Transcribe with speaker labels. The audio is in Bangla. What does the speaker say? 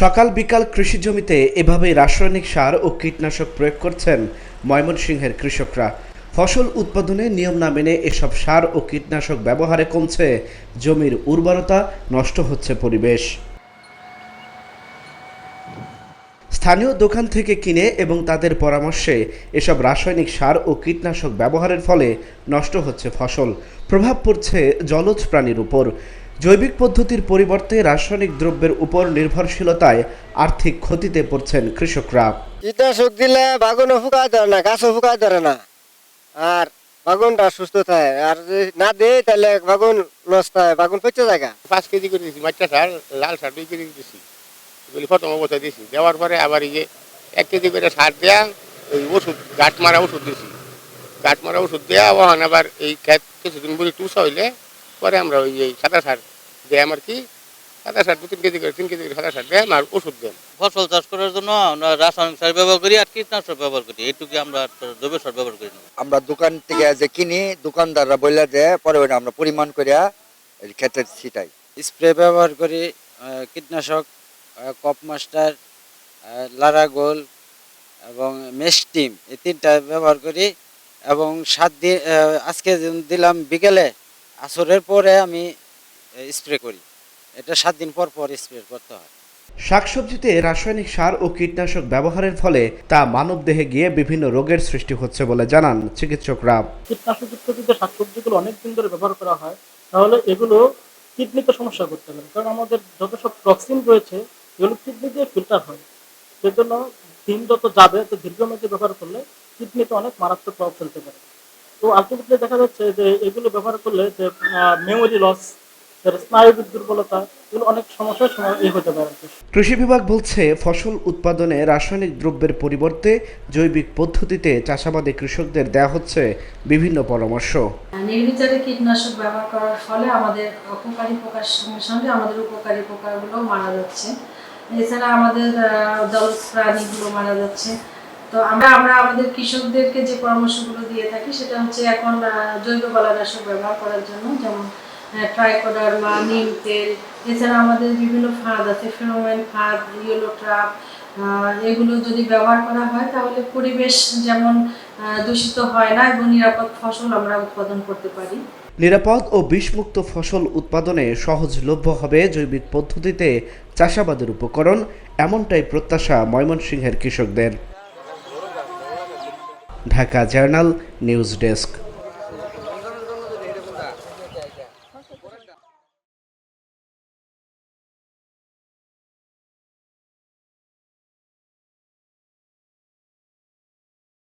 Speaker 1: সকাল বিকাল কৃষি জমিতে এভাবেই রাসায়নিক সার ও কীটনাশক প্রয়োগ করছেন ময়মনসিংহের কৃষকরা। ফসল উৎপাদনে নিয়ম না মেনে এসব সার ও কীটনাশক ব্যবহারে কমছে, জমির উর্বরতা নষ্ট হচ্ছে পরিবেশ। স্থানীয় দোকান থেকে কিনে এবং তাদের পরামর্শে এসব রাসায়নিক সার ও কীটনাশক ব্যবহারের ফলে নষ্ট হচ্ছে ফসল। প্রভাব পড়ছে জলজ প্রাণীর উপর। জৈবিক পদ্ধতির পরিবর্তে রাসায়নিক দ্রব্যের উপর নির্ভরশীলতায় আর্থিক ক্ষতিতে পড়ছেন কৃষকরা।
Speaker 2: কীটনাশক দিলে বাগুনও ফুকায় ধরে না গাছও ফুকায় ধরে না। আর বাগুনটা সুস্থ থাকে। আর যদি না দেয় তাহলে বাগুন নষ্ট হয় বাগুন পচে জায়গা
Speaker 3: পাঁচ কেজি করে দিয়েছি মাছটা সার লাল সার দুই কেজি দিয়েছি এগুলি প্রথম অবস্থায় দিয়েছি দেওয়ার পরে আবার এই যে এক কেজি করে সার দেয়া ওই ওষুধ গাছ মারা ওষুধ দিয়েছি গাছ মারা ওষুধ দেওয়া ওখানে আবার এই ক্ষেত কিছুদিন বলি টুসা হইলে পরে আমরা ওই এই সাদা সার দেয় আর কি? সাদা সার দু তিন কেজি করে তিন কেজি করে সাদা সার দেয় আর ওষুধ দেন
Speaker 4: ফসল চাষ করার জন্য আমরা রাসায়নিক সার ব্যবহার করি আর কীটনাশক ব্যবহার করি এইটুকু আমরা জৈব সার ব্যবহার করি না।
Speaker 5: আমরা দোকান থেকে যে কিনি দোকানদাররা বলে যে পরে ওটা আমরা পরিমাণ করিয়া এই ক্ষেতে ছিটাই।
Speaker 6: স্প্রে ব্যবহার করি কীটনাশক কপ মাস্টার আহ, লারাগোল এবং মেস্টিম এই তিনটা ব্যবহার করি এবং সাত দিন আজকে দিলাম বিকেলে আসরের পরে আমি স্প্রে করি। এটা সাত দিন পর পর স্প্রে করতে হয়।
Speaker 1: শাকসবজিতে রাসায়নিক সার ও কীটনাশক ব্যবহারের ফলে তা মানবদেহে গিয়ে বিভিন্ন রোগের সৃষ্টি হচ্ছে বলে জানান চিকিৎসকরা।
Speaker 7: কীটনাশকযুক্ত যদি শাকসবজিগুলো অনেক দিন ধরে ব্যবহার করা হয় তাহলে এগুলো কিডনিতে সমস্যা করতে পারে। কারণ আমাদের যত সব টক্সিন রয়েছে এগুলো কিডনি দিয়ে ফিল্টার হয়। সেজন্য দিন যত যাবে তো দীর্ঘমেয়াদী ব্যবহার করলে কিডনিতে অনেক মারাত্মক প্রভাব ফেলতে পারে। তো আলটিমেটলি দেখা যাচ্ছে যে এগুলো ব্যবহার করলে যে মেমোরি লস স্নায়বিক দুর্বলতা এগুলো অনেক সমস্যার সময় এই হতে পারে।
Speaker 1: কৃষি বিভাগ বলছে ফসল উৎপাদনে রাসায়নিক দ্রব্যের পরিবর্তে জৈবিক পদ্ধতিতে চাষাবাদে কৃষকদের দেয়া হচ্ছে বিভিন্ন পরামর্শ।
Speaker 8: নির্বিচারে কীটনাশক ব্যবহার করার ফলে আমাদের অপকারী পোকার সঙ্গে সঙ্গে আমাদের উপকারী পোকাগুলো মারা যাচ্ছে। এছাড়া আমাদের আহ, জলজ প্রাণীগুলো মারা যাচ্ছে। তো আমরা আমরা আমাদের কৃষকদেরকে যে পরামর্শগুলো দিয়ে থাকি, সেটা হচ্ছে এখন জৈব কলানাশক ব্যবহার করার জন্য, যেমন ট্রাইকোডার্মা নিম তেল, এছাড়া আমাদের বিভিন্ন ফাঁদ আছে ফেনোমেন ফাঁদ ইয়েলো ট্রাপ এগুলো যদি ব্যবহার করা হয়, তাহলে পরিবেশ যেমন দূষিত হয় না এবং নিরাপদ ফসল আমরা উৎপাদন করতে পারি।
Speaker 1: নিরাপদ ও বিষমুক্ত ফসল উৎপাদনে সহজলভ্য হবে জৈবিক পদ্ধতিতে চাষাবাদের উপকরণ, এমনটাই প্রত্যাশা ময়মনসিংহের কৃষকদের। Dhaka journal news desk.